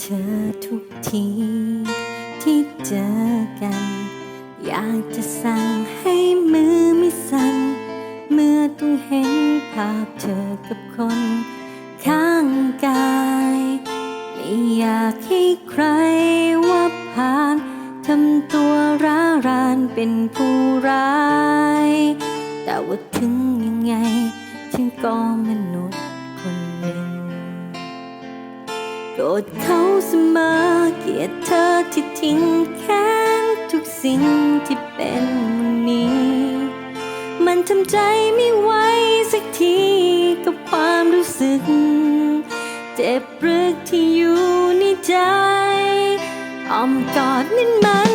เธอทุกที ที่เจอกัน อยากจะสั่งให้มือไม่สั่น เมื่อต้องเห็นภาพเธอกับคน ข้างกาย ไม่อยากให้ใครว่าผ่านทำตัวร้ารานเป็นผู้ร้าย แต่ว่าถึงยังไงฉันก็มนุษย์คน โกรธเขาเสมอเกียดเธอที่ทิ้งแค้นทุกสิ่งที่เป็นวันนี้ มันทำใจไม่ไหวสักทีกับความรู้สึก เจ็บรึกที่อยู่ในใจอ้อมกอดนั้นไหม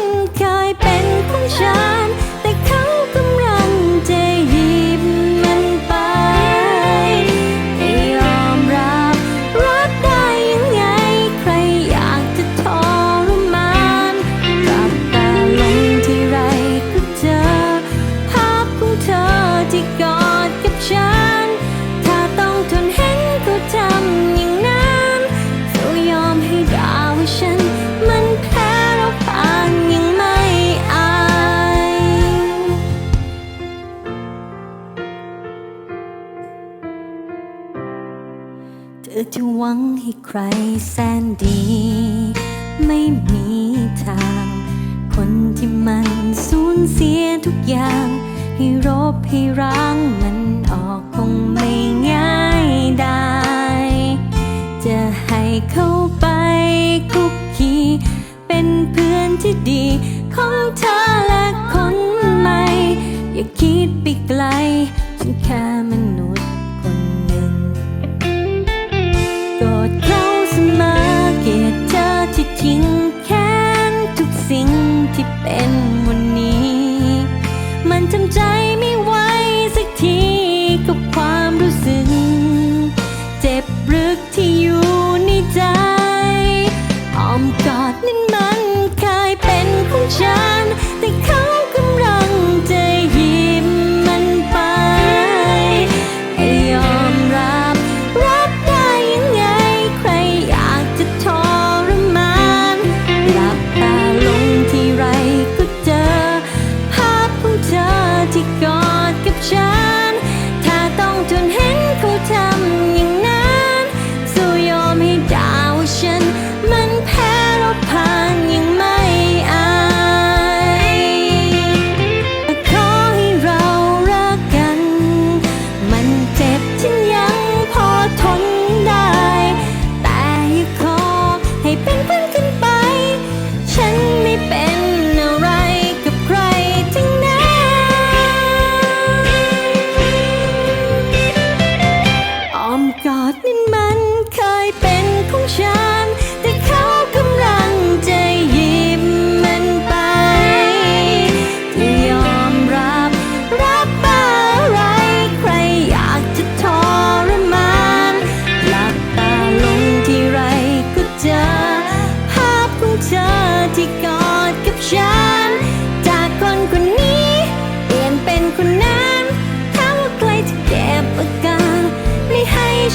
ธอจะหวังให้ใครแสนดี ไม่มีทาง คนที่มันสูญเสียทุกอย่าง ให้รบให้ร้างมันออกคงไม่ง่ายได้ จะให้เข้าไปคุกคีเป็นเพื่อนที่ดี ของเธอและคนใหม่ อย่าคิดไป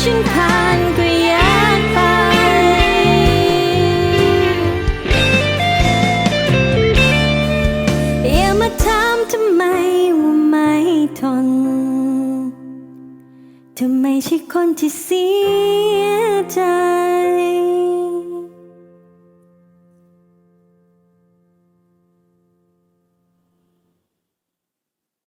ฉันผ่านก็อยากไป อย่ามาถามทำไมว่าไม่ทนเธอไม่ใช่คนที่เสียใจ